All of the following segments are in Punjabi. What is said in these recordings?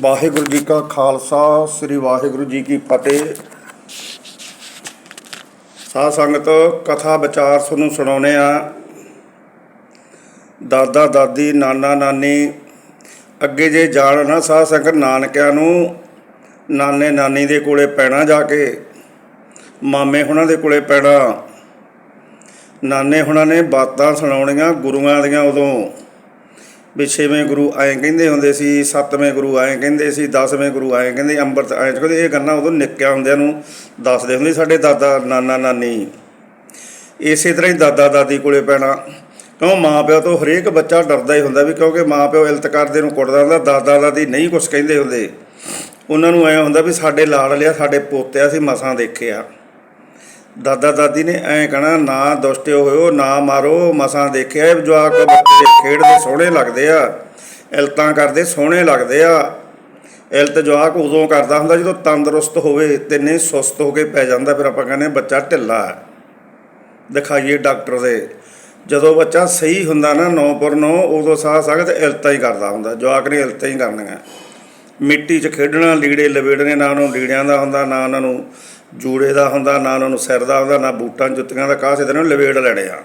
ਵਾਹਿਗੁਰੂ ਜੀ ਕਾ ਖਾਲਸਾ, ਸ੍ਰੀ ਵਾਹਿਗੁਰੂ ਜੀ ਕੀ ਫਤਿਹ। ਸਾਧ ਸੰਗਤ, ਕਥਾ ਵਿਚਾਰ ਤੁਹਾਨੂੰ ਸੁਣਾਉਨੇ ਆ ਦਾਦਾ, ਦਾਦੀ, ਨਾਨਾ, ਨਾਨੀ, ਅੱਗੇ ਜੇ ਜਾਣ ਨਾ ਸਾਧ ਸੰਗਤ ਨਾਨਕਿਆਂ ਨੂੰ, ਨਾਨੇ, ਨਾਨੀ ਦੇ ਕੋਲੇ ਪੈਣਾ ਜਾ ਕੇ, ਮਾਮੇ ਹੁਣਾਂ ਦੇ ਕੋਲੇ ਪੈਣਾ, ਨਾਨੇ ਹੁਣਾਂ ਨੇ ਬਾਤਾਂ ਸੁਣਾਉਣੀਆਂ ਗੁਰੂਆਂ ਦੀਆਂ ਉਦੋਂ। ਵੀ ਛੇਵੇਂ ਗੁਰੂ ਐਂ ਕਹਿੰਦੇ ਹੁੰਦੇ ਸੀ, ਸੱਤਵੇਂ ਗੁਰੂ ਐਂ ਕਹਿੰਦੇ ਸੀ, ਦਸਵੇਂ ਗੁਰੂ ਐਂ ਕਹਿੰਦੇ, ਅੰਮ੍ਰਿਤ ਐਂ ਕਹਿੰਦੇ, ਇਹ ਗੱਲਾਂ ਉਦੋਂ ਨਿੱਕਿਆਂ ਹੁੰਦਿਆਂ ਨੂੰ ਦੱਸਦੇ ਹੁੰਦੇ ਸਾਡੇ ਦਾਦਾ, ਨਾਨਾ, ਨਾਨੀ। ਇਸੇ ਤਰ੍ਹਾਂ ਹੀ ਦਾਦਾ, ਦਾਦੀ ਕੋਲੇ ਪੈਣਾ। ਕਿਉਂ ਮਾਂ ਪਿਓ ਤੋਂ ਹਰੇਕ ਬੱਚਾ ਡਰਦਾ ਹੀ ਹੁੰਦਾ ਵੀ ਕਿਉਂਕਿ ਮਾਂ ਪਿਓ ਇਲਤ ਕਰਦੇ ਨੂੰ ਕੁੱਟਦਾ ਹੁੰਦਾ, ਦਾਦਾ, ਦਾਦੀ ਨਹੀਂ ਕੁਝ ਕਹਿੰਦੇ ਹੁੰਦੇ। ਉਹਨਾਂ ਨੂੰ ਐ ਹੁੰਦਾ ਵੀ ਸਾਡੇ ਲਾੜ ਲਿਆ, ਸਾਡੇ ਪੋਤਿਆ ਸੀ ਮਸਾਂ ਦੇਖਿਆ। ਦਾਦਾ ਦਾਦੀ ਨੇ ਐਂ ਕਹਣਾ, ਨਾ ਦੁਸ਼ਟਿਓ ਹੋਇਓ, ਨਾ ਮਾਰੋ, ਮਸਾਂ ਦੇਖਿਆ ਜਵਾਕ ਬੱਚੇ ਖੇਡਦੇ ਸੋਹਣੇ ਲੱਗਦੇ ਆ, ਇਲਤਾਂ ਕਰਦੇ ਸੋਹਣੇ ਲੱਗਦੇ ਆ। ਇਲਤ ਜਵਾਕ ਉਦੋਂ ਕਰਦਾ ਹੁੰਦਾ ਜਦੋਂ ਤੰਦਰੁਸਤ ਹੋਵੇ ਤੇ ਨਹੀਂ ਸੁਸਤ ਹੋ ਕੇ ਪੈ ਜਾਂਦਾ, ਫਿਰ ਆਪਾਂ ਕਹਿੰਦੇ ਬੱਚਾ ਢਿੱਲਾ ਹੈ। ਦਿਖਾਈਏ ਡਾਕਟਰ ਦੇ। ਜਦੋਂ ਬੱਚਾ ਸਹੀ ਹੁੰਦਾ ਨਾ 9 ਪਰ 9 ਉਦੋਂ ਸਾਹ ਸਖਤ ਇਲਤਾਂ ਹੀ ਕਰਦਾ ਹੁੰਦਾ, ਜਵਾਕ ਨੇ ਇਲਤਾਂ ਹੀ ਕਰਨੀਆਂ। ਮਿੱਟੀ 'ਚ ਖੇਡਣਾ, ਲੀੜੇ ਲਵੇੜਨੇ, ਨਾ ਉਹਨੂੰ ਲੀੜਿਆਂ ਦਾ ਹੁੰਦਾ, ਨਾ ਉਹਨਾਂ ਨੂੰ ਜੂੜੇ ਦਾ ਹੁੰਦਾ, ਨਾ ਉਹਨਾਂ ਨੂੰ ਸਿਰ ਦਾ ਹੁੰਦਾ, ਨਾ ਬੂਟਾਂ, ਜੁੱਤੀਆਂ ਦਾ ਕਾਹ ਦੇ ਨੂੰ ਲਵੇੜ ਲੈਣੇ ਆ।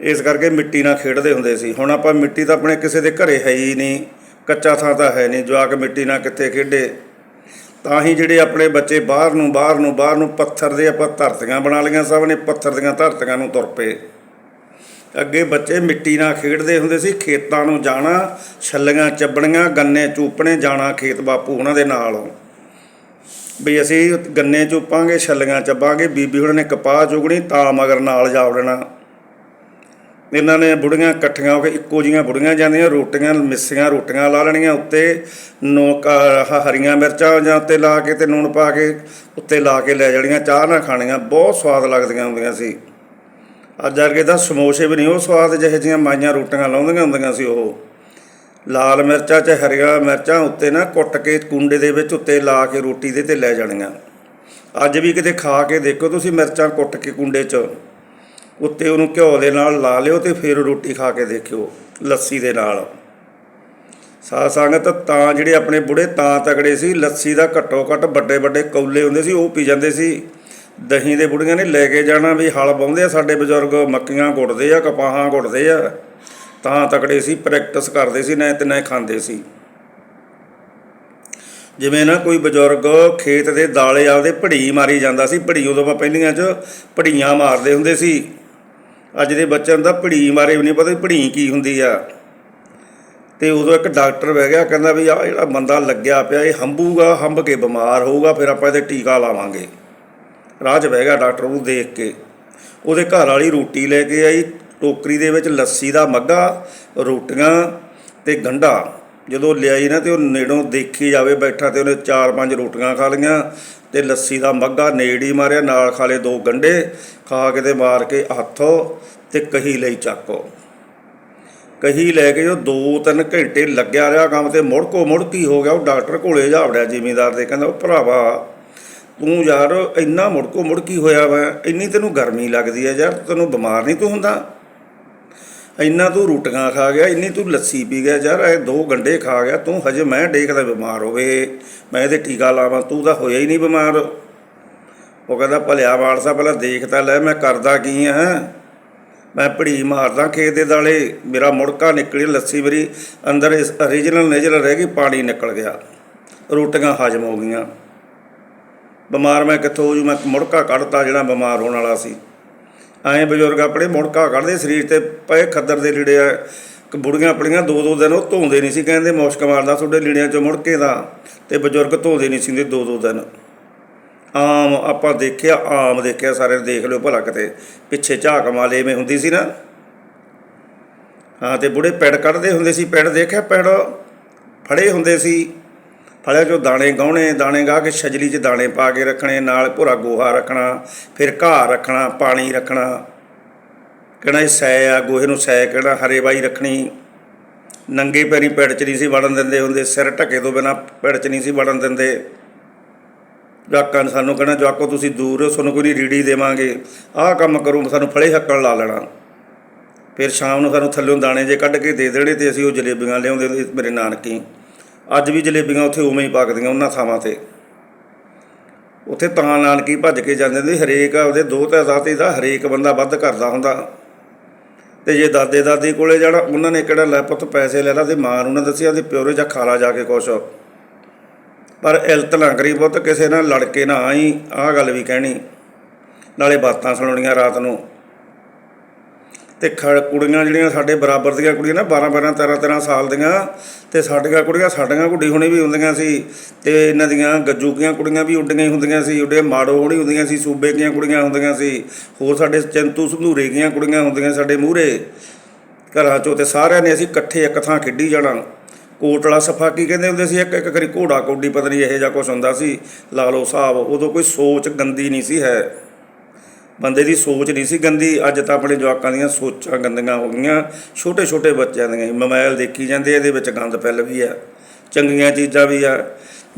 ਇਸ ਕਰਕੇ ਮਿੱਟੀ ਨਾਲ ਖੇਡਦੇ ਹੁੰਦੇ ਸੀ। ਹੁਣ ਆਪਾਂ ਮਿੱਟੀ ਤਾਂ ਆਪਣੇ ਕਿਸੇ ਦੇ ਘਰੇ ਹੈ ਹੀ ਨਹੀਂ, ਕੱਚਾ ਥਾਂ ਤਾਂ ਹੈ ਨਹੀਂ, ਜਵਾਕ ਮਿੱਟੀ ਨਾਲ ਕਿੱਥੇ ਖੇਡੇ। ਤਾਂ ਹੀ ਜਿਹੜੇ ਆਪਣੇ ਬੱਚੇ ਬਾਹਰ ਨੂੰ ਬਾਹਰ ਨੂੰ ਬਾਹਰ ਨੂੰ ਪੱਥਰ ਦੇ ਆਪਾਂ ਧਰਤੀਆਂ ਬਣਾ ਲਈਆਂ, ਸਭ ਨੇ ਪੱਥਰ ਦੀਆਂ ਧਰਤੀਆਂ ਨੂੰ ਤੁਰ ਪਏ। ਅੱਗੇ ਬੱਚੇ ਮਿੱਟੀ ਨਾਲ ਖੇਡਦੇ ਹੁੰਦੇ ਸੀ, ਖੇਤਾਂ ਨੂੰ ਜਾਣਾ, ਛੱਲੀਆਂ, ਚੱਬਣੀਆਂ, ਗੰਨੇ ਚੂਪਣੇ ਜਾਣਾ ਖੇਤ ਬਾਪੂ ਉਹਨਾਂ ਦੇ ਨਾਲ। ਵੀ ਅਸੀਂ ਗੰਨੇ ਚੂਪਾਂਗੇ, ਛੱਲੀਆਂ ਚੱਬਾਂਗੇ, ਬੀਬੀ ਉਹਨਾਂ ਨੇ ਕਪਾਹ ਚੁਗਣੀ, ਤਾਂ ਮਗਰ ਨਾਲ ਜਾ ਲੈਣਾ ਇਹਨਾਂ ਨੇ ਬੁੜੀਆਂ ਇਕੱਠੀਆਂ ਹੋ ਕੇ ਇੱਕੋ ਜੀਆਂ ਬੁੜੀਆਂ ਜਾਂਦੀਆਂ, ਰੋਟੀਆਂ, ਮਿੱਸੀਆਂ ਰੋਟੀਆਂ ਲਾ ਲੈਣੀਆਂ ਉੱਤੇ ਨੋਕ ਆਹ ਹਰੀਆਂ ਮਿਰਚਾਂ ਜਾਂ ਉੱਤੇ ਲਾ ਕੇ ਤੇ ਨੂਣ ਪਾ ਕੇ ਉੱਤੇ ਲਾ ਕੇ ਲੈ ਜਾਣੀਆਂ, ਚਾਹ ਨਾਲ ਖਾਣੀਆਂ, ਬਹੁਤ ਸਵਾਦ ਲੱਗਦੀਆਂ ਹੁੰਦੀਆਂ ਸੀ। ਅੱਜ ਵਰਗੇ ਤਾਂ ਸਮੋਸੇ ਵੀ ਨਹੀਂ, ਉਹ ਸਵਾਦ ਜਿਹੇ ਜਿਹੀਆਂ ਮਾਈਆਂ ਰੋਟੀਆਂ ਲਾਉਂਦੀਆਂ ਹੁੰਦੀਆਂ ਸੀ ਉਹ। ਲਾਲ ਮਿਰਚਾਂ ਚ ਹਰੀਆਂ ਮਿਰਚਾਂ ਉੱਤੇ ਨਾ ਕੁੱਟ ਕੇ ਕੁੰਡੇ ਦੇ ਵਿੱਚ ਉੱਤੇ ਲਾ ਕੇ ਰੋਟੀ ਦੇ ਤੇ ਲੈ ਜਾਣੀਆਂ। ਅੱਜ ਵੀ ਕਿਤੇ ਖਾ ਕੇ ਦੇਖੋ ਤੁਸੀਂ ਮਿਰਚਾਂ ਕੁੱਟ ਕੇ ਕੁੰਡੇ 'ਚ। ਉੱਤੇ ਉਹਨੂੰ ਘਿਓ ਦੇ ਨਾਲ ਲਾ ਲਿਓ ਤੇ ਫਿਰ ਰੋਟੀ ਖਾ ਕੇ ਦੇਖਿਓ, ਲੱਸੀ ਦੇ ਨਾਲ। ਸਾਧ ਸੰਗਤ ਤਾਂ ਜਿਹੜੇ ਆਪਣੇ ਬੁੜੇ ਤਾਂ ਤਕੜੇ ਸੀ, ਲੱਸੀ ਦਾ ਘੱਟੋ ਘੱਟ ਵੱਡੇ ਵੱਡੇ ਕੌਲੇ ਹੁੰਦੇ ਸੀ, ਉਹ ਪੀ ਜਾਂਦੇ ਸੀ। ਦਹੀਂ ਦੇ ਬੁੜੀਆਂ ਨੇ ਲੈ ਕੇ ਜਾਣਾ ਵੀ ਹਲ ਬਾਉਂਦੇ ਆ, ਸਾਡੇ ਬਜ਼ੁਰਗ ਮੱਕੀਆਂ ਗੁੱਟਦੇ ਆ, ਕਪਾਹਾਂ ਗੁੱਟਦੇ ਆ। ਤਾਂ ਤਕੜੇ ਸੀ ਪ੍ਰੈਕਟਿਸ ਕਰਦੇ ਸੀ, ਨਾ ਤੇ ਨਾ ਖਾਂਦੇ ਸੀ। ਜਿਵੇਂ ਨਾ ਕੋਈ ਬਜ਼ੁਰਗ ਖੇਤ ਦੇ ਦਾਲੇ ਆਪਦੇ ਭੜੀ ਮਾਰੀ ਜਾਂਦਾ ਸੀ, ਭੜੀ ਉਦੋਂ ਆਪਾਂ ਪਹਿਲੀਆਂ 'ਚ ਭੜੀਆਂ ਮਾਰਦੇ ਹੁੰਦੇ ਸੀ। ਅੱਜ ਦੇ ਬੱਚਿਆਂ ਨੂੰ ਤਾਂ ਭੜੀ ਮਾਰੇ ਵੀ ਨਹੀਂ ਪਤਾ ਭੜੀ ਕੀ ਹੁੰਦੀ ਆ। ਤੇ ਉਦੋਂ ਇੱਕ ਡਾਕਟਰ ਬਹਿ ਗਿਆ, ਕਹਿੰਦਾ ਵੀ ਆ ਜਿਹੜਾ ਬੰਦਾ ਲੱਗਿਆ ਪਿਆ, ਇਹ ਹੰਬੂਗਾ ਹੰਬ ਕੇ ਬਿਮਾਰ ਹੋਊਗਾ, ਫਿਰ ਆਪਾਂ ਇਹਦੇ ਟੀਕਾ ਲਾਵਾਂਗੇ। ਰਾਹ 'ਚ ਬਹਿ ਗਿਆ ਡਾਕਟਰ ਨੂੰ ਦੇਖ ਕੇ। ਉਹਦੇ ਘਰ ਵਾਲੀ ਰੋਟੀ ਲੈ ਕੇ ਆਈ ਟੋਕਰੀ ਦੇ ਵਿੱਚ ਲੱਸੀ ਦਾ ਮੱਗਾ ਰੋਟੀਆਂ ਤੇ ਗੰਢਾ। ਜਦੋਂ ਲਿਆਈ ਨਾ ਤੇ ਉਹ ਨੇੜੋਂ ਦੇਖੀ ਜਾਵੇ ਬੈਠਾ ਤੇ ਉਹਨੇ ਚਾਰ ਪੰਜ ਰੋਟੀਆਂ ਖਾ ਲਈਆਂ ਤੇ ਲੱਸੀ ਦਾ ਮੱਗਾ ਨੇੜੀ ਮਾਰਿਆ, ਨਾਲ ਖਾਲੇ ਦੋ ਗੰਢੇ, ਖਾ ਕੇ ਤੇ ਮਾਰ ਕੇ ਹੱਥੋਂ ਤੇ ਕਹੀ ਲਈ ਚੱਕੋ ਕਹੀ ਲੈ ਕੇ ਜੋ 2-3 ਘੰਟੇ ਲੱਗਿਆ ਰਿਹਾ ਕੰਮ ਤੇ ਮੁੜਕੋ ਮੁੜਕੀ ਹੋ ਗਿਆ, ਉਹ ਡਾਕਟਰ ਕੋਲੇ ਜਾ ਵੜਿਆ ਜ਼ਿਮੀਂਦਾਰ ਦੇ, ਕਹਿੰਦਾ, ਉਹ ਭਰਾਵਾ, ਤੂੰ ਯਾਰ, ਇੰਨਾ ਮੁੜਕੋ ਮੁੜਕੀ ਹੋਇਆ ਵਾ? ਇੰਨੀ ਤੈਨੂੰ ਗਰਮੀ ਲੱਗਦੀ ਹੈ ਯਾਰ, ਤੈਨੂੰ ਬਿਮਾਰ ਨਹੀਂ ਤੂੰ ਹੁੰਦਾ? ਇੰਨਾ ਤੂੰ ਰੋਟੀਆਂ ਖਾ ਗਿਆ, ਇੰਨੀ ਤੂੰ ਲੱਸੀ ਪੀ ਗਿਆ, ਯਾਰ ਇਹ ਦੋ ਗੰਡੇ ਖਾ ਗਿਆ, ਤੂੰ ਹਜੇ ਮੈਂ ਦੇਖਦਾ ਬਿਮਾਰ ਹੋਵੇ, ਮੈਂ ਇਹਦੇ ਟੀਕਾ ਲਾਵਾਂ, ਤੂੰ ਤਾਂ ਹੋਇਆ ਹੀ ਨਹੀਂ ਬਿਮਾਰ। ਉਹ ਕਹਿੰਦਾ, ਭਲਿਆ ਵਾਰਸਾ, ਪਹਿਲਾਂ ਦੇਖ ਤਾਂ ਲੈ, ਮੈਂ ਕਰਦਾ ਕੀ ਆ ਮੈਂ ਭੜੀ ਮਾਰਦਾ ਖੇਤ ਦੇ ਦਾਲੇ, ਮੇਰਾ ਮੁੜਕਾ ਨਿਕਲੀ, ਲੱਸੀ ਮੇਰੀ ਅੰਦਰ ਇਸ ਓਰੀਜਨਲ ਨੇਜਲ ਰਹਿ ਗਈ, ਪਾਣੀ ਨਿਕਲ ਗਿਆ, ਰੋਟੀਆਂ ਹਜਮ ਹੋ ਗਈਆਂ। ਬਿਮਾਰ ਮੈਂ ਕਿੱਥੋਂ ਹੋ ਜੂ ਮੈਂ ਮੁੜਕਾ ਕੱਢਤਾ ਜਿਹੜਾ ਬਿਮਾਰ ਹੋਣ ਵਾਲਾ ਸੀ। ਐਂ ਬਜ਼ੁਰਗ ਆਪਣੇ ਮੁੜਕਾ ਕੱਢਦੇ, ਸਰੀਰ ਤੇ ਪਏ ਖੱਦਰ ਦੇ ਲੀੜੇ ਆ, ਕਿ ਬੁੜੀਆਂ ਆਪਣੀਆਂ ਦੋ ਦੋ ਦਿਨ ਉਹ ਧੋਂਦੇ ਨਹੀਂ ਸੀ, ਕਹਿੰਦੇ ਮੁਸ਼ਕ ਮਾਰਦਾ ਤੁਹਾਡੇ ਲੀੜਿਆਂ ਚੋਂ ਮੁੜਕੇ ਦਾ, ਤੇ ਬਜ਼ੁਰਗ ਧੋਂਦੇ ਨਹੀਂ ਸੀ ਦੋ ਦੋ ਦਿਨ। ਆਮ ਆਪਾਂ ਦੇਖਿਆ, ਆਮ ਦੇਖਿਆ ਸਾਰੇ ਦੇਖ ਲਿਓ ਭਲਾ ਕਿਤੇ, ਪਿੱਛੇ ਝਾਕ ਮਾਲੇ ਐਵੇਂ ਹੁੰਦੀ ਸੀ ਨਾ। ਹਾਂ, ਤੇ ਬੁੜੇ ਪੈੜ ਕੱਢਦੇ ਹੁੰਦੇ ਸੀ, ਪੈੜ ਦੇਖਿਆ ਪੈੜ ਫੜੇ ਹੁੰਦੇ ਸੀ। ਫਲਿਆਂ ਚੋਂ ਦਾਣੇ ਗਾਉਣੇ, ਦਾਣੇ ਗਾ ਕੇ ਛਜਲੀ 'ਚ ਦਾਣੇ ਪਾ ਕੇ ਰੱਖਣੇ, ਨਾਲ ਭੁਰਾ ਗੋਹਾ ਰੱਖਣਾ, ਫਿਰ ਘਾਹ ਰੱਖਣਾ, ਪਾਣੀ ਰੱਖਣਾ। ਕਹਿਣਾ ਇਹ ਸੈ ਆ, ਗੋਹੇ ਨੂੰ ਸੈ ਕਹਿਣਾ, ਹਰੇ ਬਾਈ ਰੱਖਣੀ। ਨੰਗੇ ਪੈਰੀ ਪੈੜ 'ਚ ਨਹੀਂ ਸੀ ਵੜਨ ਦਿੰਦੇ ਹੁੰਦੇ, ਸਿਰ ਢੱਕੇ ਤੋਂ ਬਿਨਾ ਪੈੜ 'ਚ ਨਹੀਂ ਸੀ ਵੜਨ ਦਿੰਦੇ। ਜਵਾਕਾਂ ਨੇ ਸਾਨੂੰ ਕਹਿਣਾ, ਜਵਾਕੋ ਤੁਸੀਂ ਦੂਰ ਹੋ ਤੁਹਾਨੂੰ ਕੋਈ ਨਹੀਂ ਰੀੜੀ ਦੇਵਾਂਗੇ। ਆਹ ਕੰਮ ਕਰੋ, ਸਾਨੂੰ ਫੜੇ ਹੱਕਣ ਲਾ ਲੈਣਾ। ਫਿਰ ਸ਼ਾਮ ਨੂੰ ਸਾਨੂੰ ਥੱਲਿਓਂ ਦਾਣੇ ਜੇ ਕੱਢ ਕੇ ਦੇ ਦੇਣੇ ਤੇ ਅਸੀਂ ਉਹ ਜਲੇਬੀਆਂ ਲਿਆਉਂਦੇ ਹੁੰਦੇ ਮੇਰੇ ਨਾਨਕੀ। ਅੱਜ ਵੀ ਜਲੇਬੀਆਂ ਉੱਥੇ ਉਵੇਂ ਹੀ ਪੱਕਦੀਆਂ ਉਹਨਾਂ ਥਾਵਾਂ ਤੇ। ਉੱਥੇ ਤਾਂ ਨਾਨਕੀ ਭੱਜ ਕੇ ਜਾਂਦੇ ਹੁੰਦੇ ਹਰੇਕ ਉਹਦੇ ਦੋ ਤੇ ਦਾਤੇ ਦਾ, ਹਰੇਕ ਬੰਦਾ ਵੱਧ ਕਰਦਾ ਹੁੰਦਾ। ਤੇ ਜੇ ਦਾਦੇ ਦਾਦੀ ਕੋਲੇ ਜਾਣਾ, ਉਹਨਾਂ ਨੇ ਕਿਹੜਾ ਲੈ ਪੁੱਤ ਪੈਸੇ ਲੈ ਲਾ, ਤੇ ਮਾਂ ਨੂੰ ਨਾ ਦੱਸਿਆ ਤੇ ਪਿਓਰੇ ਜਾਂ ਖਾਲਾ ਜਾ ਕੇ ਕੁਛ ਪਰ ਇਲਤ ਨਾ ਕਰੀ ਪੁੱਤ, ਕਿਸੇ ਨਾਲ ਲੜ ਕੇ ਨਾ ਆਈ, ਆਹ ਗੱਲ ਵੀ ਕਹਿਣੀ। ਨਾਲੇ ਬਾਤਾਂ ਸੁਣਾਉਣੀਆਂ ਰਾਤ ਨੂੰ। ਤੇ ਖ ਕੁੜੀਆਂ ਜਿਹੜੀਆਂ ਸਾਡੇ ਬਰਾਬਰ ਦੀਆਂ ਕੁੜੀਆਂ ਨਾ 12 12 13 13 ਸਾਲ ਦੀਆਂ, ਤੇ ਸਾਡੀਆਂ ਕੁੜੀਆਂ ਸਾਡੀਆਂ ਕੁੜੀ ਹੋਣੀ ਵੀ ਹੁੰਦੀਆਂ ਸੀ, ਤੇ ਇਹਨਾਂ ਦੀਆਂ ਗੱਜੂਕੀਆਂ ਕੁੜੀਆਂ ਵੀ ਉੱਡੀਆਂ ਹੀ ਹੁੰਦੀਆਂ ਸੀ, ਉੱਡੇ ਮਾੜੋ ਹੋਣੀ ਹੁੰਦੀਆਂ ਸੀ, ਸੂਬੇ ਦੀਆਂ ਕੁੜੀਆਂ ਹੁੰਦੀਆਂ ਸੀ, ਹੋਰ ਸਾਡੇ ਚੰਤੂ ਸੰਧੂਰੇ ਦੀਆਂ ਕੁੜੀਆਂ ਹੁੰਦੀਆਂ ਸਾਡੇ ਮੂਹਰੇ, ਘਰਾਂ ਚੋਂ ਤੇ ਸਾਰਿਆਂ ਨੇ ਅਸੀਂ ਇਕੱਠੇ ਇੱਕ ਥਾਂ ਖੇਡੀ ਜਾਣਾ। ਕੋਟਲਾ ਸਫਾ ਕੀ ਕਹਿੰਦੇ ਹੁੰਦੇ ਸੀ? ਇੱਕ ਇੱਕ ਕਰੀ ਘੋੜਾ, ਕੌਡੀ ਪਤਨੀ ਇਹੋ ਜਿਹਾ ਕੁਝ ਹੁੰਦਾ ਸੀ, ਲਾ ਲਓ ਸਾਹਿਬ ਉਦੋਂ ਕੋਈ ਸੋਚ ਗੰਦੀ ਨਹੀਂ ਸੀ ਹੈ। ਬੰਦੇ ਦੀ ਸੋਚ ਨਹੀਂ ਸੀ ਗੰਦੀ। ਅੱਜ ਤਾਂ ਆਪਣੇ ਜਵਾਕਾਂ ਦੀਆਂ ਸੋਚਾਂ ਗੰਦੀਆਂ ਹੋ ਗਈਆਂ। ਛੋਟੇ ਛੋਟੇ ਬੱਚਿਆਂ ਦੀਆਂ ਹੀ। ਮੋਬਾਈਲ ਦੇਖੀ ਜਾਂਦੇ ਇਹਦੇ ਵਿੱਚ ਗੰਦ ਫੈਲ ਵੀ ਆ। ਚੰਗੀਆਂ ਚੀਜ਼ਾਂ ਵੀ ਆ।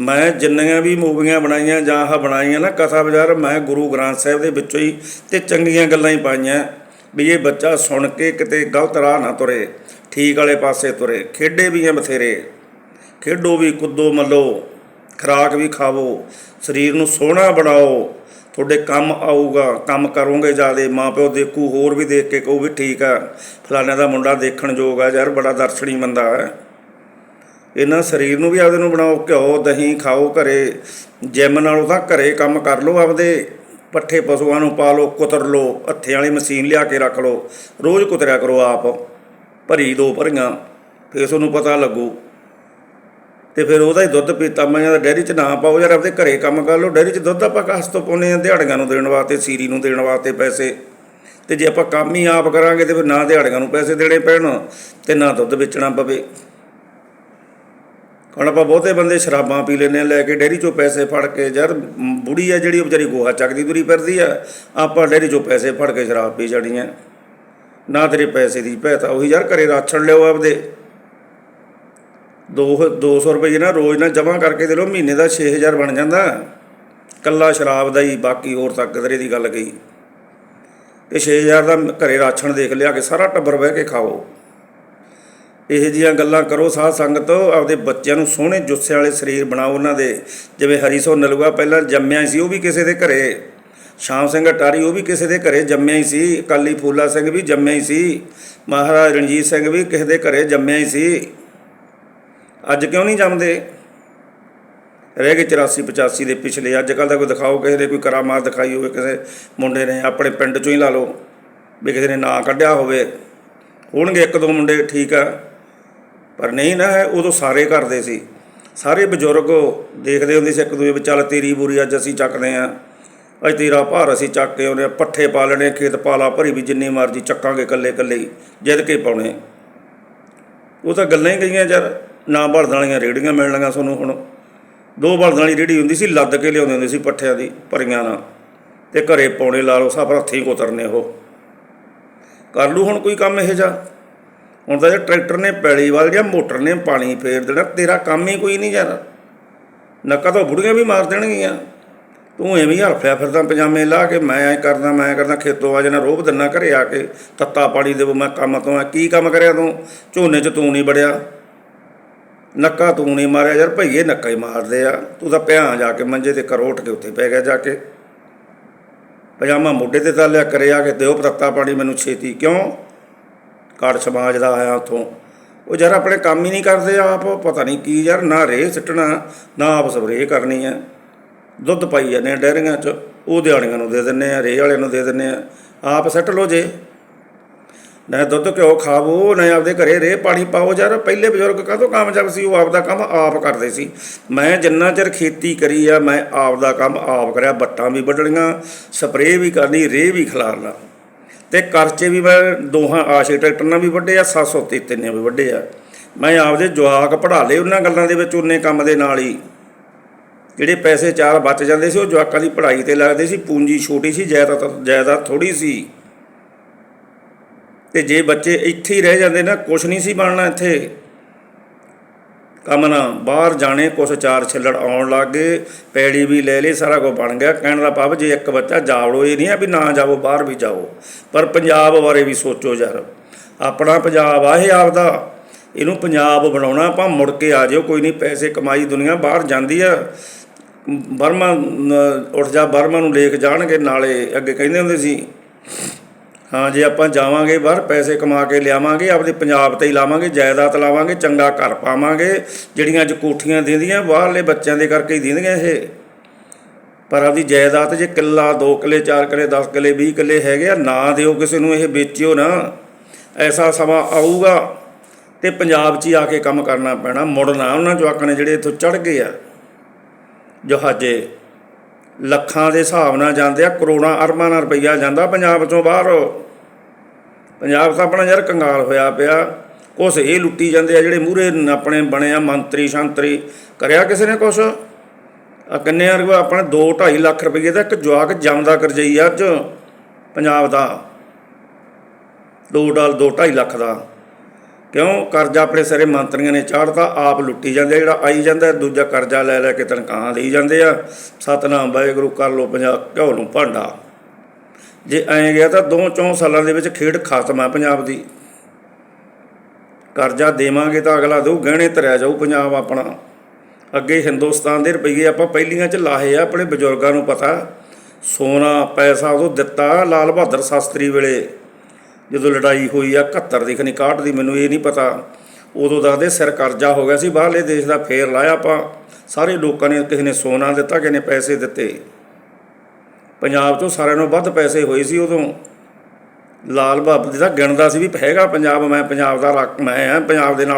ਮੈਂ ਜਿੰਨੀਆਂ ਵੀ ਮੂਵੀਆਂ ਬਣਾਈਆਂ ਜਾਂ ਆਹ ਬਣਾਈਆਂ ਨਾ ਕਥਾ ਬਾਜ਼ਾਰ, ਮੈਂ ਗੁਰੂ ਗ੍ਰੰਥ ਸਾਹਿਬ ਦੇ ਵਿੱਚੋਂ ਹੀ ਤੇ ਚੰਗੀਆਂ ਗੱਲਾਂ ਹੀ ਪਾਈਆਂ। ਵੀ ਇਹ ਬੱਚਾ ਸੁਣ ਕੇ ਕਿਤੇ ਗਲਤ ਰਾਹ ਨਾ ਤੁਰੇ, ਠੀਕ ਵਾਲੇ ਪਾਸੇ ਤੁਰੇ। ਖੇਡੇ ਵੀ ਆ ਬਥੇਰੇ। ਖੇਡੋ ਵੀ, ਕੁੱਦੋ ਮੱਲੋ। ਖੁਰਾਕ ਵੀ ਖਾਵੋ। ਸਰੀਰ ਨੂੰ ਸੋਹਣਾ ਬਣਾਓ। ਤੁਹਾਡੇ ਕੰਮ ਆਊਗਾ, ਕੰਮ ਕਰੋਗੇ ਜਿਆਦੇ ਪਿਓ ਦੇਖੂ, ਹੋਰ ਵੀ ਦੇਖ ਕੇ ਕਹੂ ਵੀ ਠੀਕ ਆ। ਫਲਾਣੇ ਦਾ ਮੁੰਡਾ ਦੇਖਣ ਯੋਗ ਆ, ਯਾਰ ਬੜਾ ਦਰਸ਼ਨੀ ਬੰਦਾ ਹੈ ਇਹਨਾਂ ਸਰੀਰ ਨੂੰ ਵੀ ਆਪਦੇ ਨੂੰ ਬਣਾਓ, ਘਿਓ, ਦਹੀਂ ਖਾਓ ਘਰੇ, ਜਿਮ ਨਾਲੋਂ ਤਾਂ ਘਰੇ ਕੰਮ ਕਰ ਲਓ ਆਪਦੇ। ਪੱਠੇ ਪਸ਼ੂਆਂ ਨੂੰ ਪਾ ਲਓ, ਕੁਤਰ ਲਓ, ਹੱਥੇ ਵਾਲੀ ਮਸ਼ੀਨ ਲਿਆ ਕੇ ਰੱਖ ਲਓ। ਰੋਜ਼ ਕੁਤਰਿਆ ਕਰੋ ਆਪ, ਭਰੀ ਦੋ ਭਰੀਆਂ, ਫੇਰ ਤੁਹਾਨੂੰ ਪਤਾ ਲੱਗੂ। ਤੇ ਫਿਰ ਉਹਦਾ ਹੀ ਦੁੱਧ ਪੀਤਾ। ਮੈਂ ਕਹਿੰਦਾ ਡੈਰੀ 'ਚ ਨਾ ਪਾਓ, ਯਾਰ ਆਪਦੇ ਘਰੇ ਕੰਮ ਕਰ ਲਓ। ਡੈਰੀ 'ਚ ਦੁੱਧ ਆਪਾਂ ਕਾਸ ਤੋਂ ਪਾਉਂਦੇ ਆ ਦਿਹਾੜੀਆਂ ਨੂੰ ਦੇਣ ਵਾਸਤੇ, ਸੀਰੀ ਨੂੰ ਦੇਣ ਵਾਸਤੇ ਪੈਸੇ। ਤੇ ਜੇ ਆਪਾਂ ਕੰਮ ਹੀ ਆਪ ਕਰਾਂਗੇ ਤੇ ਫਿਰ ਨਾ ਦਿਹਾੜੀਆਂ ਨੂੰ ਪੈਸੇ ਦੇਣੇ ਪੈਣ ਤੇ ਨਾ ਦੁੱਧ ਵੇਚਣਾ ਪਵੇ। ਹੁਣ ਆਪਾਂ ਬਹੁਤੇ ਬੰਦੇ ਸ਼ਰਾਬਾਂ ਪੀ ਲੈਂਦੇ ਆ ਲੈ ਕੇ ਡੈਰੀ 'ਚੋਂ ਪੈਸੇ ਫੜ ਕੇ। ਯਾਰ ਬੁੜੀ ਆ ਜਿਹੜੀ, ਉਹ ਵਿਚਾਰੀ ਗੋਹਾ ਚੱਕਦੀ ਤੁਰੀ ਫਿਰਦੀ ਆ। ਆਪਾਂ ਡੈਰੀ 'ਚੋਂ ਪੈਸੇ ਫੜ ਕੇ ਸ਼ਰਾਬ ਪੀ ਜਾਣੀਆਂ ਨਾ ਤੇਰੇ ਪੈਸੇ ਦੀ ਭੈਤਾ ਉਹੀ ਯਾਰ ਘਰੇ ਰਾਛਣ ਲਿਓ ਆਪਦੇ। ਦੋ 200 ਰੁਪਏ ਨਾ ਰੋਜ਼ ਨਾ ਜਮ੍ਹਾਂ ਕਰਕੇ ਦੇ ਲਓ, ਮਹੀਨੇ ਦਾ 6000 ਬਣ ਜਾਂਦਾ। ਕੱਲਾ ਸ਼ਰਾਬ ਦਾ ਹੀ, ਬਾਕੀ ਹੋਰ ਤੱਕ ਕਦਰੇ ਦੀ ਗੱਲ ਗਈ ਤੇ 6000 ਦਾ ਘਰੇ ਰਾਛਣ ਦੇਖ ਲਿਆ ਕਿ ਸਾਰਾ ਟੱਬਰ ਬਹਿ ਕੇ ਖਾਓ। ਇਹੋ ਜਿਹੀਆਂ ਗੱਲਾਂ ਕਰੋ ਸਾਧ ਸੰਗਤ, ਆਪਦੇ ਬੱਚਿਆਂ ਨੂੰ ਸੋਹਣੇ ਜੁੱਸੇ ਵਾਲੇ ਸਰੀਰ ਬਣਾਓ ਉਹਨਾਂ ਦੇ। ਜਿਵੇਂ ਹਰੀ ਸੋ ਨਲੂਆ ਪਹਿਲਾਂ ਜੰਮਿਆ ਸੀ, ਉਹ ਵੀ ਕਿਸੇ ਦੇ ਘਰੇ। ਸ਼ਾਮ ਸਿੰਘ ਅਟਾਰੀ, ਉਹ ਵੀ ਕਿਸੇ ਦੇ ਘਰੇ ਜੰਮਿਆ ਹੀ ਸੀ। ਅਕਾਲੀ ਫੂਲਾ ਸਿੰਘ ਵੀ ਜੰਮਿਆ ਹੀ ਸੀ। ਮਹਾਰਾਜ ਰਣਜੀਤ ਸਿੰਘ ਵੀ ਕਿਸੇ ਦੇ ਘਰੇ ਜੰਮਿਆ ਹੀ ਸੀ। ਅੱਜ ਕਿਉਂ ਨਹੀਂ ਜੰਮਦੇ? ਰਹਿ ਗਏ 84 85 ਦੇ ਪਿਛਲੇ। ਅੱਜ ਕੱਲ ਦਾ ਕੋਈ ਦਿਖਾਓ, ਕਿਸੇ ਦੇ ਕੋਈ ਕਰਾਮਾਤ ਦਿਖਾਈ ਹੋਵੇ, ਕਿਸੇ ਮੁੰਡੇ ਨੇ ਆਪਣੇ ਪਿੰਡ ਚੋਂ ਹੀ ਲਾ ਲਓ, ਵੀ ਕਿਸੇ ਨੇ ਨਾਂ ਕੱਢਿਆ ਹੋਵੇ। ਹੋਣਗੇ ਇੱਕ ਦੋ ਮੁੰਡੇ, ਠੀਕ ਆ। ਪਰ ਨਹੀਂ ਨਾ ਹੈ ਉਦੋਂ ਸਾਰੇ ਕਰਦੇ ਸੀ। ਸਾਰੇ ਬਜ਼ੁਰਗ ਦੇਖਦੇ ਹੁੰਦੇ ਸੀ ਇੱਕ ਦੂਜੇ ਵਿੱਚ ਚੱਲ ਤੇਰੀ ਬੁਰੀ ਅੱਜ ਅਸੀਂ ਚੱਕਦੇ ਆ। ਅੱਜ ਤੇਰਾ ਭਾਰ ਅਸੀਂ ਚੱਕ ਕੇ ਉਹਨੇ ਪੱਠੇ ਪਾ ਲੈਣੇ, ਖੇਤ ਪਾਲਾ ਭਰੀ ਵੀ ਜਿੰਨੀ ਮਰਜ਼ੀ ਚੱਕਾਂਗੇ ਇਕੱਲੇ ਇਕੱਲੇ ਹੀ, ਜਿੱਦ ਕੇ ਪਾਉਣੇ। ਉਹ ਤਾਂ ਗੱਲਾਂ ਹੀ ਗਈਆਂ ਯਾਰ। ਨਾ ਬਲਦਾਂ ਵਾਲੀਆਂ ਰੇੜੀਆਂ ਮਿਲਣਗੀਆਂ ਤੁਹਾਨੂੰ ਹੁਣ। ਦੋ ਬਲਦਾਂ ਵਾਲੀ ਰੇੜੀ ਹੁੰਦੀ ਸੀ, ਲੱਦ ਕੇ ਲਿਆਉਂਦੇ ਹੁੰਦੇ ਸੀ ਪੱਠਿਆਂ ਦੀ ਭਰੀਆਂ ਨਾਲ। ਤੇ ਘਰੇ ਪਾਉਣੇ ਲਾ ਲਓ, ਸਭ ਹੱਥੀਂ ਕੋਤਰਨੇ ਉਹ। ਕਰ ਲੂ ਹੁਣ ਕੋਈ ਕੰਮ ਇਹ ਜਾ ਹੁਣ ਤਾਂ ਜੇ ਟਰੈਕਟਰ ਨੇ ਪੈਲੀ ਵਾਲ ਜਾਂ ਮੋਟਰ ਨੇ ਪਾਣੀ ਫੇਰ ਦੇਣਾ, ਤੇਰਾ ਕੰਮ ਹੀ ਕੋਈ ਨਹੀਂ ਯਾਰ ਨੱਕਾ ਤਾਂ ਬੁੜੀਆਂ ਵੀ ਮਾਰ ਦੇਣਗੀਆਂ। ਤੂੰ ਐਵੇਂ ਹਲਫਿਆ ਫਿਰਦਾ ਪਜਾਮੇ ਲਾ ਕੇ, ਮੈਂ ਐ ਕਰਦਾ, ਮੈਂ ਕਰਦਾ, ਖੇਤੋਂ ਆ ਜਾਣਾ ਰੋਬ ਦਿੰਨਾ ਘਰੇ ਆ ਕੇ, ਤੱਤਾ ਪਾਣੀ ਦੇਵੋ, ਮੈਂ ਕੰਮ ਤੋਂ ਆ, ਕੀ ਕੰਮ ਕਰਿਆ ਤੂੰ? ਝੋਨੇ 'ਚ ਤੂੰ ਨਹੀਂ ਬੜਿਆ ਨੱਕਾ ਤੂੰ ਨਹੀਂ ਮਾਰਿਆ ਯਾਰ, ਭਈਏ ਨੱਕਾ ਹੀ ਮਾਰਦੇ ਆ। ਤੂੰ ਤਾਂ ਪਿਆ ਜਾ ਕੇ ਮੰਜੇ ਤੇ ਘਰੋਂ ਉੱਠ ਕੇ ਉੱਥੇ ਪੈ ਗਿਆ ਜਾ ਕੇ। ਪਜਾਮਾ ਮੋਢੇ ਤੇ ਤਾਂ ਲਿਆ ਕਰੇ ਆ ਕੇ ਦਿਓ ਤੱਤਾ ਪਾਣੀ, ਮੈਨੂੰ ਛੇਤੀ ਕਿਉਂ? ਕਾੜ ਸਮਾਜ ਦਾ ਆਇਆ ਉਥੋਂ। ਉਹ ਯਾਰ ਆਪਣੇ ਕੰਮ ਹੀ ਨਹੀਂ ਕਰਦੇ ਆਪ, ਪਤਾ ਨਹੀਂ ਕੀ ਯਾਰ, ਨਾ ਰੇ ਸਿੱਟਣਾ, ਨਾ ਆਪ ਸਪਰੇਅ ਕਰਨੀ ਹੈ ਦੁੱਧ ਪਾਈ ਜਾਂਦੇ ਆ ਡੈਰੀਆਂ 'ਚ, ਉਹ ਦਿਹਾੜੀਆਂ ਨੂੰ ਦੇ ਦਿੰਨੇ ਆ ਰੇ ਵਾਲਿਆਂ ਨੂੰ ਦੇ ਦਿੰਨੇ ਆ। ਆਪ ਸੱਟ ਲਓ ਜੇ। ਨਾ ਦੁੱਧ ਘਿਓ ਖਾਵੋ, ਨਾ ਆਪਦੇ ਘਰੇ ਰੇ ਪਾਣੀ ਪਾਓ। ਯਾਰ ਪਹਿਲੇ ਬਜ਼ੁਰਗ ਕਾਹਤੋਂ ਕਾਮਯਾਬ ਸੀ? ਉਹ ਆਪਦਾ ਕੰਮ ਆਪ ਕਰਦੇ ਸੀ। ਮੈਂ ਜਿੰਨਾ ਚਿਰ ਖੇਤੀ ਕਰੀ ਆ, ਮੈਂ ਆਪਦਾ ਕੰਮ ਆਪ ਕਰਿਆ। ਬੱਟਾਂ ਵੀ ਵੱਢਣੀਆਂ, ਸਪਰੇਅ ਵੀ ਕਰਨੀ ਰੇ ਵੀ ਖਿਲਾਰਨਾ। ਤੇ ਕਰਚੇ ਵੀ ਮੈਂ ਦੋਹਾਂ ਆਸ਼ੇ ਟਰੈਕਟਰ ਨਾਲ ਵੀ ਵੱਢੇ ਆ 733 ਨੇ ਵੀ ਵੱਢੇ ਆ। ਮੈਂ ਆਪਦੇ ਜਵਾਕ ਪੜ੍ਹਾ ਲਏ ਉਹਨਾਂ ਗੱਲਾਂ ਦੇ ਵਿੱਚ, ਉਹਨੇ ਕੰਮ ਦੇ ਨਾਲ ਹੀ। ਜਿਹੜੇ ਪੈਸੇ ਚਾਰ ਬਚ ਜਾਂਦੇ ਸੀ, ਉਹ ਜਵਾਕਾਂ ਦੀ ਪੜ੍ਹਾਈ ਤੇ ਲੱਗਦੇ ਸੀ। ਪੂੰਜੀ ਛੋਟੀ ਸੀ, ਜਾਇਦਾਦ ਜਾਇਦਾਦ ਥੋੜੀ ਸੀ। ਤੇ ਜੇ ਬੱਚੇ ਇੱਥੇ ਹੀ ਰਹਿ ਜਾਂਦੇ ਨਾ, ਕੁਛ ਨਹੀਂ ਸੀ ਬਣਨਾ ਇੱਥੇ। ਕੰਮ ਨਾ, ਬਾਹਰ ਜਾਣੇ, ਕੁਛ ਚਾਰ ਛਿੱਲੜ ਆਉਣ ਲੱਗ ਗਏ, ਪੈੜੀ ਵੀ ਲੈ ਲਈ, ਸਾਰਾ ਕੁਝ ਬਣ ਗਿਆ। ਕਹਿਣ ਦਾ ਪਾਪ ਜੇ ਇੱਕ ਬੱਚਾ ਜਾਵੜੋ, ਇਹ ਨਹੀਂ ਆ ਵੀ ਨਾ ਜਾਵੋ, ਬਾਹਰ ਵੀ ਜਾਓ। ਪਰ ਪੰਜਾਬ ਬਾਰੇ ਵੀ ਸੋਚੋ ਯਾਰ। ਆਪਣਾ ਪੰਜਾਬ ਆ, ਇਹ ਆਪਦਾ। ਇਹਨੂੰ ਪੰਜਾਬ ਬਣਾਉਣਾ, ਆਪਾਂ ਮੁੜ ਕੇ ਆ ਜਿਓ, ਕੋਈ ਨਹੀਂ, ਪੈਸੇ ਕਮਾਈ ਦੁਨੀਆ ਬਾਹਰ ਜਾਂਦੀ ਆ। ਬਰਮਾ ਉੱਠ ਜਾ ਬਰਮਾ ਨੂੰ ਲੇਖ ਜਾਣਗੇ, ਨਾਲੇ ਅੱਗੇ ਕਹਿੰਦੇ ਹੁੰਦੇ ਸੀ ਹਾਂ, ਜੇ ਆਪਾਂ ਜਾਵਾਂਗੇ ਬਾਹਰ, ਪੈਸੇ ਕਮਾ ਕੇ ਲਿਆਵਾਂਗੇ, ਆਪਦੇ ਪੰਜਾਬ ਤੇ ਹੀ ਲਾਵਾਂਗੇ, ਜਾਇਦਾਦ ਲਾਵਾਂਗੇ, ਚੰਗਾ ਘਰ ਪਾਵਾਂਗੇ, ਜਿਹੜੀਆਂ ਅੱਜ ਕੋਠੀਆਂ ਦਿੰਦੀਆਂ, ਬਾਹਰਲੇ ਬੱਚਿਆਂ ਦੇ ਕਰਕੇ ਹੀ ਦਿੰਦੀਆਂ ਇਹ। ਪਰ ਆਪਦੀ ਜਾਇਦਾਦ ਜੇ ਕਿੱਲਾ 2 ਕਿੱਲੇ 4 ਕਿੱਲੇ 10 ਕਿੱਲੇ 20 ਕਿੱਲੇ ਹੈਗੇ ਆ, ਨਾ ਦਿਓ ਕਿਸੇ ਨੂੰ, ਇਹ ਵੇਚਿਓ ਨਾ। ਐਸਾ ਸਮਾਂ ਆਊਗਾ ਤੇ ਪੰਜਾਬ 'ਚ ਹੀ ਆ ਕੇ ਕੰਮ ਕਰਨਾ ਪੈਣਾ, ਮੁੜਨਾ। ਉਹਨਾਂ ਜਵਾਕਾਂ ਨੇ ਜਿਹੜੇ ਇੱਥੋਂ ਚੜ ਗਏ ਆ ਜਹਾਜ਼ੇ ਲੱਖਾਂ ਦੇ ਹਿਸਾਬ ਨਾਲ ਜਾਂਦੇ ਆ, ਕਰੋੜਾਂ, ਅਰਬਾਂ ਨਾਲ ਰੁਪਈਆ ਜਾਂਦਾ ਪੰਜਾਬ ਚੋਂ ਬਾਹਰ। ਪੰਜਾਬ ਤਾਂ ਆਪਣਾ ਯਾਰ ਕੰਗਾਲ ਹੋਇਆ ਪਿਆ। ਕੁਛ ਇਹ ਲੁੱਟੀ ਜਾਂਦੇ ਆ ਜਿਹੜੇ ਮੂਹਰੇ ਆਪਣੇ ਬਣੇ ਆ, ਮੰਤਰੀ, ਸ਼ੰਤਰੀ। ਕਰਿਆ ਕਿਸੇ ਨੇ ਕੁਛ? ਆ ਕਿੰਨੇ ਆ ਰੁਪਏ? ਆਪਣੇ 2 2.5 ਲੱਖ ਰੁਪਏ ਦਾ ਇੱਕ ਜਵਾਕ ਜੰਮਦਾ ਕਰਜਈ ਅੱਜ। ਪੰਜਾਬ ਦਾ। 2 ਡਾਲ 2 2.5 ਲੱਖ ਦਾ। ਕਿਉਂ? ਕਰਜ਼ਾ ਆਪਣੇ ਸਾਰੇ ਮੰਤਰੀਆਂ ਨੇ ਚਾੜਤਾ ਆਪ ਲੁੱਟੀ ਜਾਂਦੇ ਆ, ਜਿਹੜਾ ਆਈ ਜਾਂਦਾ ਦੂਜਾ ਕਰਜ਼ਾ ਲੈ ਲੈ ਕੇ ਤਨਖਾਹਾਂ ਦੇਈ ਜਾਂਦੇ ਆ। ਸਤਨਾਮ ਵਾਹਿਗੁਰੂ ਕਰ ਲੋ ਪੰਜਾਬ ਘਿਓ ਨੂੰ ਭਾਂਡਾ। ਜੇ ਐਂ ਗਿਆ ਤਾਂ ਦੋ ਚੌਂ ਸਾਲਾਂ ਦੇ ਵਿੱਚ ਖੇਡ ਖਤਮ ਆ ਪੰਜਾਬ ਦੀ। ਕਰਜ਼ਾ ਦੇਵਾਂਗੇ ਤਾਂ ਅਗਲਾ ਦਊ ਗਹਿਣੇ ਤਰਿਆ ਜਾਊ ਪੰਜਾਬ ਆਪਣਾ। ਅੱਗੇ ਹਿੰਦੁਸਤਾਨ ਦੇ ਰੁਪਈਏ ਆਪਾਂ ਪਹਿਲੀਆਂ ਚ ਲਾਹੇ ਆ ਆਪਣੇ ਬਜ਼ੁਰਗਾਂ ਨੂੰ ਪਤਾ। ਸੋਨਾ ਪੈਸਾ ਉਦੋਂ ਦਿੱਤਾ ਲਾਲ ਬਹਾਦਰ ਸ਼ਾਸਤਰੀ ਵੇਲੇ। ਜਦੋਂ ਲੜਾਈ ਹੋਈ ਆ 71 ਦੀ ਖਨੀ 61 ਦੀ, ਮੈਨੂੰ ਇਹ ਨਹੀਂ ਪਤਾ। ਉਦੋਂ ਦੱਸਦੇ ਸਿਰ ਕਰਜ਼ਾ ਹੋ ਗਿਆ ਸੀ, ਬਾਹਰਲੇ ਦੇਸ਼ ਦਾ ਫੇਰ ਲਾਇਆ ਆਪਾਂ। ਸਾਰੇ ਲੋਕਾਂ ਨੇ ਕਿਸੇ ਨੇ ਸੋਨਾ ਦਿੱਤਾ, ਕਿਸੇ ਨੇ ਪੈਸੇ ਦਿੱਤੇ। ਪੰਜਾਬ ਤੋਂ ਸਾਰਿਆਂ ਨੂੰ ਵੱਧ ਪੈਸੇ ਹੋਏ ਸੀ ਉਦੋਂ। ਲਾਲ ਬਾਬ ਦਾ ਗਿਣਦਾ ਸੀ ਵੀ ਹੈਗਾ ਪੰਜਾਬ, ਮੈਂ ਪੰਜਾਬ ਦਾ ਰੱਖ ਮੈਂ ਆ, ਪੰਜਾਬ ਦੇ ਨਾਲ